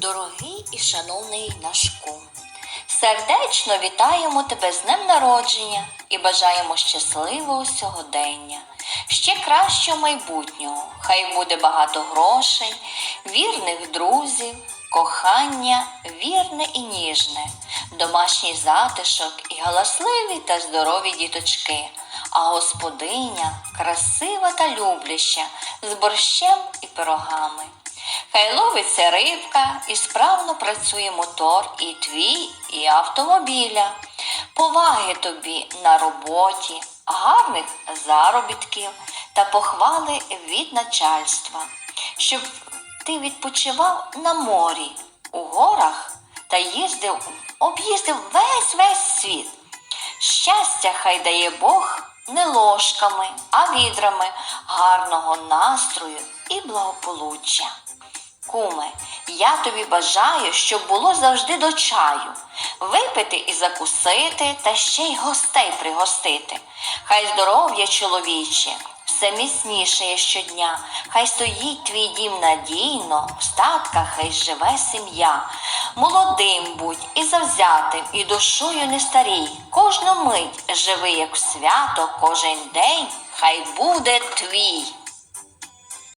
Дорогий і шановний наш кум, сердечно вітаємо тебе з днем народження і бажаємо щасливого сьогодення, ще кращого майбутнього. Хай буде багато грошей, вірних друзів, кохання вірне і ніжне, домашній затишок і галасливі та здорові діточки, а господиня красива та любляща з борщем і пирогами. Хай ловиться рибка і справно працює мотор і твій, і автомобіля. Поваги тобі на роботі, гарних заробітків та похвали від начальства, щоб ти відпочивав на морі, у горах та їздив, об'їздив весь весь світ. Щастя хай дає Бог не ложками, а відрами гарного настрою і благополуччя. Куме, я тобі бажаю, щоб було завжди до чаю, випити і закусити, та ще й гостей пригостити. Хай здоров'я чоловіче, все міцніше щодня, хай стоїть твій дім надійно, в статках хай живе сім'я. Молодим будь і завзятим, і душою не старій. Кожну мить живи, як свято, кожен день хай буде твій.